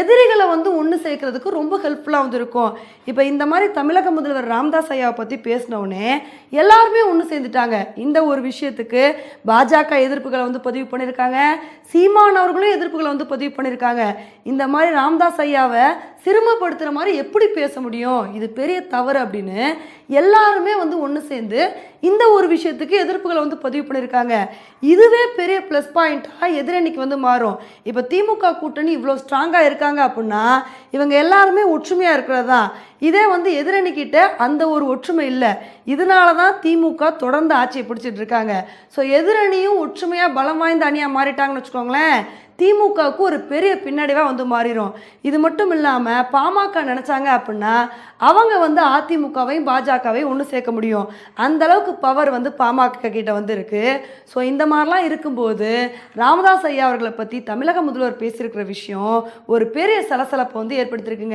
எதிரிகளை வந்து ஒன்று சேர்க்கறதுக்கு ரொம்ப ஹெல்ப்ஃபுல்லாக வந்து இருக்கும். இப்போ இந்த மாதிரி தமிழக முதல்வர் ராம்தாஸ் ஐயாவை பற்றி பேசினவுடனே எல்லாருமே ஒன்று சேர்ந்துட்டாங்க. இந்த ஒரு விஷயத்துக்கு பாஜக எதிர்ப்புகளை வந்து பதிவு பண்ணியிருக்காங்க. சீமான் அவர்களும் எதிர்ப்புகளை வந்து பதிவு பண்ணியிருக்காங்க. இந்த மாதிரி ராம்தாஸ் ஐயாவை சிறுமப்படுத்துகிற மாதிரி எப்படி பேச முடியும்? இது பெரிய தவறு அப்படின்னு எல்லாருமே வந்து ஒன்று சேர்ந்து இந்த ஒரு விஷயத்துக்கு எதிர்ப்புகளை வந்து பதிவு பண்ணியிருக்காங்க. இதுவே பெரிய ப்ளஸ் பாயிண்ட்டாக எதிரணிக்கு வந்து மாறும். இப்போ திமுக கூட்டணி இவ்வளோ ஸ்ட்ராங்காக இருக்காங்க அப்படின்னா இவங்க எல்லாருமே ஒற்றுமையாக இருக்கிறது? தான் இதே வந்து எதிரணிக்கிட்ட அந்த ஒரு ஒற்றுமை இல்லை. இதனால தான் திமுக தொடர்ந்து ஆட்சியை பிடிச்சிட்டு இருக்காங்க. ஸோ எதிரணியும் ஒற்றுமையாக பலம் வாய்ந்த அணியாக மாறிட்டாங்கன்னு வச்சுக்கோங்களேன் திமுகவுக்கு ஒரு பெரிய பின்னடைவாக வந்து மாறிடும் இது மட்டும் இல்லாமல் பாமக நினச்சாங்க அப்படின்னா அவங்க வந்து அதிமுகவையும் பாஜகவையும் ஒன்று சேர்க்க முடியும். அந்த அளவுக்கு பவர் வந்து பாமக கிட்ட வந்து இருக்குது ஸோ இந்த மாதிரிலாம் இருக்கும்போது ராமதாஸ் ஐயா அவர்களை பற்றி தமிழக முதல்வர் பேசியிருக்கிற விஷயம் ஒரு பெரிய சலசலப்பை வந்து ஏற்படுத்திருக்குங்க.